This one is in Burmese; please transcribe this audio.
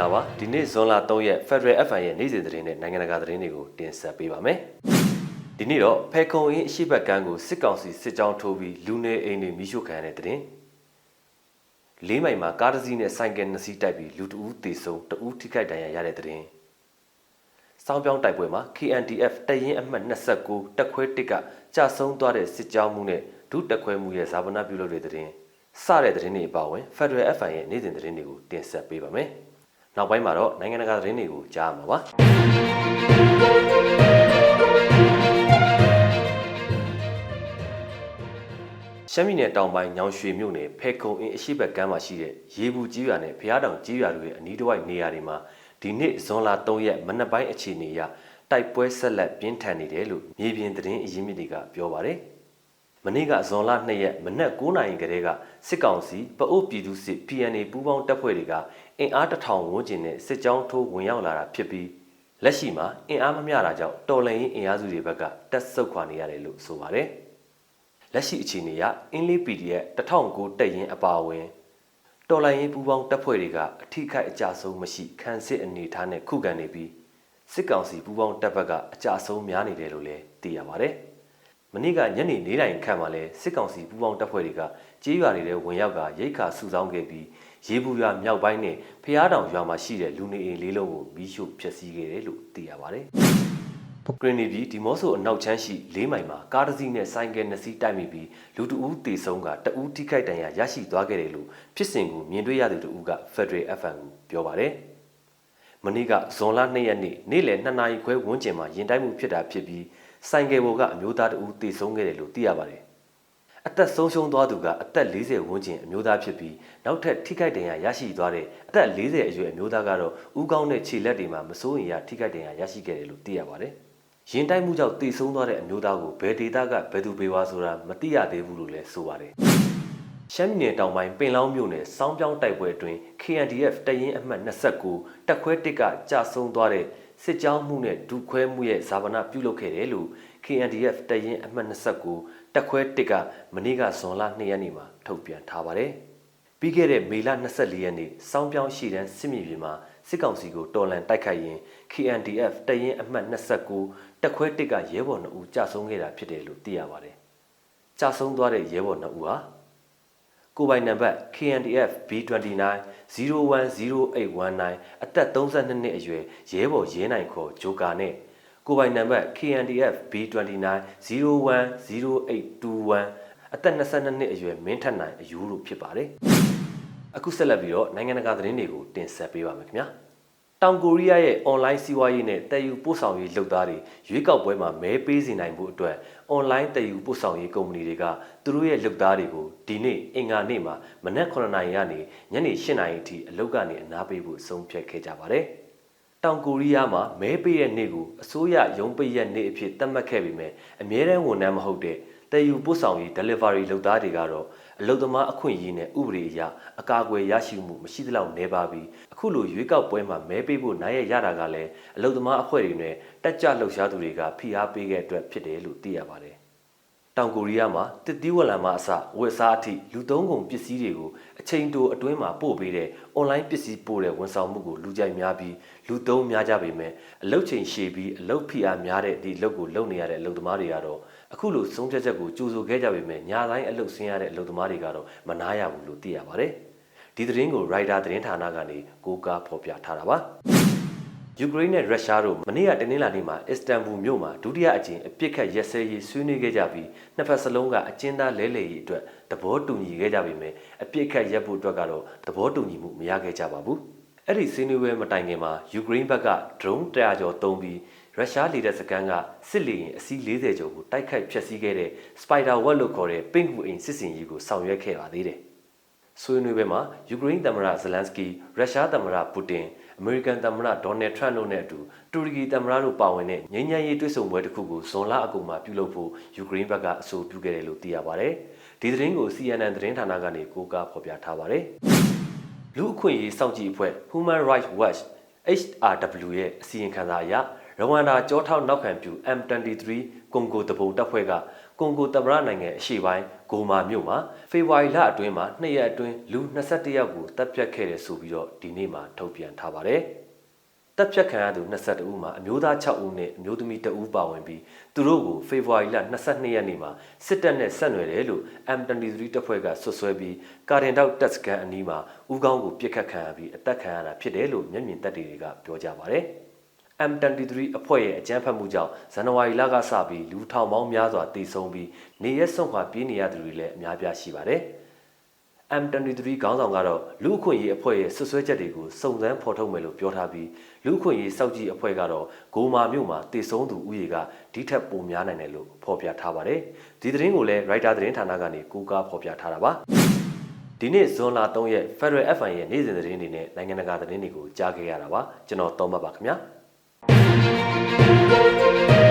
္ဂလာပါဒီနေ့ဇွန်လ3ရက် Federal FN ရဲ့နေ့စဉ်သတင်းနဲ့နိုင်ငံတကာသတင်းတွေကိုတင်ဆက်ပေးပါမယ်ဒီနေ့တော့ဖဲခုံအင်းအရှိဘက်ကန်းကိုစစ်ကောင်စီစစ်ကြောင်းထိုးပြီးလူနေအိမ်တွေမိရှုခံရတဲ့သတင်းလေးမိုင်မှာကားတစ်စီးနဲ့ဆိုင်ကယ်နှစ်စီးတိုက်ပြီးလူတဦးသေဆုံးတဦးထိခိုက်ဒဏ်ရာရတဲ့သတင်းစောင်းပြောင်းတိုက်ပွဲမှာ KNDF တရင်အမှတ်29တက်ခွဲတစ်ကကြာဆုံးသွားတဲ့စစ်ကြောင်းမှုနဲ့ဒုတက်ခွဲမှုရဲ့ဇာပနာပြုလုပ်တဲ့သတင်းစတဲ့သတင်းတွေအပါအဝင် Federal FN ရဲ့နေ့စဉ်သတင်းတွေကိုတင်ဆက်ပေးပါမယ်။ နောက်ပိုင်းမှာတော့နိုင်ငံတကာသတင်းတွေကိုကြားမှာပါ။ရှမ်းပြည်နယ်တောင်ပိုင်းညောင်ရွှေမြို့နယ်ဖဲခုံအင်းအရှိဘက်ကမ်းမှာရှိတဲ့ရေဘူးကြီးရွာနဲ့ဖျားတောင်ကြီးရွာတို့ရဲ့အနီးတစ်ဝိုက်နေရာတွေမှာဒီနေ့ဇွန်လ3ရက်မနက်ပိုင်းအခြေအနေအရတိုက်ပွဲဆက်လက်ပြင်းထန်နေတယ်လို့မြေပြင်သတင်းအရင်းမြစ်တွေကပြောပါတယ်။ မနေ့ကဇွန်လ2ရက်မနက်9:00နာရီကတည်းကစစ်ကောင်စီပအိုးပြည်သူစစ် PNA ပူးပေါင်းတပ်ဖွဲ့တွေကအင်အားတစ်ထောင်ဝန်းကျင်နဲ့စစ်ကြောင်းထိုးဝင်ရောက်လာတာဖြစ်ပြီးလက်ရှိမှာအင်အားမမျှတာကြောင့်တော်လှန်ရေးအင်အားစုတွေဘက်ကတက်ဆုတ်ခွာနေရတယ်လို့ဆိုပါတယ်။လက်ရှိအခြေအနေအရအင်းလေး PDF 1009တက်ရင်အပါအဝင်တော်လိုင်းရေးပူးပေါင်းတပ်ဖွဲ့တွေကအထိခိုက်အကြဆုံးမရှိခန်းစစ်အနေထားနဲ့ခုခံနေပြီးစစ်ကောင်စီပူးပေါင်းတပ်ဘက်ကအကြဆုံးများနေတယ်လို့လည်းသိရပါတယ်။ မနေ့ကညနေ၄နာရီခန့်မှာလဲစစ်ကောင်စီပူးပေါင်းတပ်ဖွဲ့တွေကကြေးရွာတွေထဲဝင်ရောက်ကရိတ်ခါစုဆောင်းခဲ့ပြီးရေဘူးရွာမြောက်ပိုင်းနဲ့ဖျားတောင်ရွာမှာရှိတဲ့လူနေအိမ်လေးလုံးကိုမီးရှို့ဖျက်ဆီးခဲ့တယ်လို့သိရပါတယ်။ဂရင်းနီပြည်ဒီမော့ဆိုအနောက်ချမ်းရှိ၄မိုင်မှာကားတစ်စီးနဲ့ဆိုင်ကယ်နှစ်စီးတိုက်မိပြီးလူတဦးတေဆုံးကတဦးထိခိုက်ဒဏ်ရာရရှိသွားခဲ့တယ်လို့ဖြစ်စဉ်ကိုမြင်တွေ့ရသူတဦးက Federal FM ကိုပြောပါတယ်။မနေ့ကဇွန်လ2ရက်နေ့နေ့လယ်2နာရီခွဲဝန်းကျင်မှာရင်တိုက်မှုဖြစ်တာဖြစ်ပြီး ဆိုင်ကယ်ပေါ်ကအမျိုးသားတဦးတေဆုံးခဲ့တယ်လို့သိရပါတယ်။အသက်ဆုံးရှုံးသွားသူကအသက်40ဝန်းကျင်အမျိုးသားဖြစ်ပြီးနောက်ထပ်ထိခိုက်ဒဏ်ရာရရှိသွားတဲ့အသက်40အရွယ်အမျိုးသားကတော့ဥကောင်းတဲ့ခြေလက်တွေမှာမစိုးရင်ရထိခိုက်ဒဏ်ရာရရှိခဲ့တယ်လို့သိရပါတယ်။ရင်တိုက်မှုကြောင့်တည်ဆုံးသွားတဲ့အမျိုးသားကိုဘယ်ဒေသကဘယ်သူပေးဝါဆိုတာမသိရသေးဘူးလို့လည်းဆိုပါတယ်။ရှမ်းပြည်နယ်တောင်ပိုင်းပင်လောင်းမြို့နယ်စောင်းပြောင်းတိုက်ပွဲအတွင်း KNDF တရင်အမှတ်29တက်ခွဲတစ်ကကြာဆုံးသွားတဲ့ စစ်ကြောင်းမှုနဲ့ဒုခွဲမှုရဲ့ဇာပနာပြုလုပ်ခဲ့တယ်လို့ KNDF တရင်အမှတ်29တက်ခွဲတစ်ကမနေ့ကဇွန်လ2ရက်နေ့မှာထုတ်ပြန်ထားပါတယ်။ပြီးခဲ့တဲ့မေလ24ရက်နေ့စောင်းပြောင်းရှိတန်းစစ်မြေပြင်မှာစစ်ကောင်စီကိုတော်လန်တိုက်ခိုက်ရင် KNDF တရင်အမှတ်29တက်ခွဲတစ်ကရဲဘော်2ဦးကြာဆုံးခဲ့တာဖြစ်တယ်လို့သိရပါတယ်။ကြာဆုံးသွားတဲ့ရဲဘော်2ဦးဟာ ကိုပိုင်နံပါတ် KNDF B29 010819အသက်32နှစ်အရွယ်ရဲဘော်ရဲနိုင်ခေါ်ဂျိုကာနဲ့ကိုပိုင်နံပါတ် KNDF B29 010821အသက်22နှစ်အရွယ်မင်းထက်နိုင်အယူလို့ဖြစ်ပါတယ်။အခုဆက်လက်ပြီးတော့နိုင်ငံတကာသတင်းတွေကိုတင်ဆက်ပေးပါမယ်ခင်ဗျာ။ တောင်ကိုရီးယားရဲ့ online စီးပွားရေးနဲ့တည်ယူပို့ဆောင်ရေးလုပ်သားတွေရွေးကောက်ပွဲမှာမဲပေးစီနိုင်မှုအတွက် online တည်ယူပို့ဆောင်ရေးကုမ္ပဏီတွေကသူတို့ရဲ့လုပ်သားတွေကိုဒီနေ့အင်္ဂါနေ့မှာမနက်9:00နာရီကနေညနေ10:00နာရီအထိအလုပ်ကနေအနားပေးဖို့ဆုံးဖြတ်ခဲ့ကြပါတယ်။တောင်ကိုရီးယားမှာမဲပေးတဲ့နေ့ကိုအစိုးရရုံးပိတ်ရက်နေ့အဖြစ်သတ်မှတ်ခဲ့ပေမဲ့အမြဲတမ်းဝန်ထမ်းမဟုတ်တဲ့ တည်ယူပို့ဆောင်ရေး delivery လုပ်သားတွေကတော့အလုပ်သမားအခွင့်အရေးနဲ့ဥပဒေအရအကာအကွယ်ရရှိမှုမရှိသလောက်နေပါပြီးအခုလိုရွေးကောက်ပွဲမှာမဲပေးဖို့နိုင်ရရတာကလည်းအလုပ်သမားအဖွဲ့တွေနဲ့တက်ကြလှုပ်ရှားသူတွေကဖိအားပေးခဲ့အတွက်ဖြစ်တယ်လို့သိရပါတယ်။ တောင်ကိုရီးယားမှာတစ်သီးဝလံမအစဝက်စားအထိလူသုံးကုန်ပစ္စည်းတွေကိုအချိန်တိုအတွင်းမှာပို့ပေးတဲ့ online ပစ္စည်းပို့တဲ့ဝန်ဆောင်မှုကိုလူကြိုက်များပြီးလူသုံးများကြပေမဲ့အလုပ်ချိန်ရှည်ပြီးအလုပ်ဖိအားများတဲ့ဒီလုပ်ကိုလုပ်နေရတဲ့အလုပ်သမားတွေကတော့အခုလိုဆုံးဖြတ်ချက်ကိုကြိုးဆိုခဲ့ကြပေမဲ့ညာတိုင်းအလုပ်ဆင်းရတဲ့အလုပ်သမားတွေကတော့မနာရဘူးလို့သိရပါတယ်။ဒီသတင်းကို Rider သတင်းဌာနကနေကိုးကားဖော်ပြထားတာပါ။ ယူကရိန်းနဲ့ရုရှားတို့မနေ့ကတနင်္လာနေ့မှာအစ္စတန်ဘူမြို့မှာဒုတိယအကြိမ်အပြစ်ခတ်ရက်စဲရေးဆွေးနွေးခဲ့ကြပြီးနှစ်ဖက်စလုံးကအကျဉ်းသားလဲလှယ်ရေးအတွက်သဘောတူညီခဲ့ကြပေမဲ့အပြစ်ခတ်ရက်ဖို့အတွက်ကတော့သဘောတူညီမှုမရခဲ့ကြပါဘူး။အဲ့ဒီဆွေးနွေးပွဲမတိုင်ခင်မှာယူကရိန်းဘက်က drone 100ကျော်သုံးပြီးရုရှားလေတပ်စခန်းကစစ်လေယာဉ်အစီး40ကျော်ကိုတိုက်ခိုက်ဖျက်ဆီးခဲ့တဲ့ Spider Web လို့ခေါ်တဲ့ပင့်ကူအိမ်စစ်စင်ကြီးကိုဆောင်ရွက်ခဲ့ပါသေးတယ်။ဆွေးနွေးပွဲမှာယူကရိန်းသမ္မတဇလန်စကီရုရှားသမ္မတပူတင် အမေရိကန်သမ္မတဒေါ်နယ်ထရန့်တို့နဲ့အတူတူရကီသမ္မတတို့ပါဝင်တဲ့ငြိမ်းချမ်းရေးတွေ့ဆုံပွဲတစ်ခုကိုဇွန်လအကုန်မှာပြုလုပ်ဖို့ယူကရိန်းဘက်ကအဆိုပြုခဲ့တယ်လို့သိရပါတယ်။ဒီသတင်းကို CNN သတင်းဌာနကနေကိုးကားဖော်ပြထားပါတယ်။လူအခွင့်အရေးစောင့်ကြည့်အဖွဲ့ Human Rights Watch HRW ရဲ့အစီရင်ခံစာအရ ရဝမ်ဒါကြောထောက်နောက်ခံပြု M23 ကွန်ဂိုတပုံတပ်ဖွဲ့ကကွန်ဂိုတမရနိုင်ငံအရှေ့ပိုင်းဂိုမာမြို့မှာဖေဖော်ဝါရီလအတွင်းမှာနှစ်ရက်အတွင်းလူ21ယောက်ကိုတပ်ဖြတ်ခဲ့တယ်ဆိုပြီးတော့ဒီနေ့မှာထုတ်ပြန်ထားပါတယ်။တပ်ဖြတ်ခံရသူ22ဦးမှာအမျိုးသား6ဦးနဲ့အမျိုးသမီး2ဦးပါဝင်ပြီးသူတို့ကိုဖေဖော်ဝါရီလ22ရက်နေ့မှာစစ်တပ်နဲ့ဆက်နွယ်တယ်လို့ M23 တပ်ဖွဲ့ကဆွဆွဲပြီးကာရင်တောက်တပ်စကန်အနီးမှာဦးကောင်းကိုပြစ်ခတ်ခံရပြီးအသက်ခံရတာဖြစ်တယ်လို့မျက်မြင်သက်သေတွေကပြောကြပါတယ်။ M23 အဖွဲ့ရဲ့အကြမ်းဖက်မှုကြောင့်ဇန်နဝါရီလကစပြီးလူထောင်ပေါင်းများစွာတည်ဆုံးပြီးနေရက်စွန့်ခွာပြေးနေရသူတွေလည်းအများပြားရှိပါတယ်။ M23 ခေါင်းဆောင်ကတော့လူအခွင့်အရေးအဖွဲ့ရဲ့ဆွဆွဲချက်တွေကိုစုံစမ်းဖော်ထုတ်မယ်လို့ပြောထားပြီးလူအခွင့်အရေးစောက်ကြည့်အဖွဲ့ကတော့ဂိုမာမြို့မှာတည်ဆုံးသူဥယေကဒီထက်ပိုများနိုင်တယ်လို့ဖော်ပြထားပါတယ်။ဒီသတင်းကိုလည်း Writer သတင်းဌာနကနေကူးကားဖော်ပြထားတာပါ။ဒီနေ့ဇွန်လ3ရက် Federal FN ရဲ့နေ့စဉ်သတင်းတွေနဲ့နိုင်ငံတကာသတင်းတွေကိုကြားခဲ့ရတာပါကျွန်တော်တောမတ်ပါခင်ဗျာ Thank you.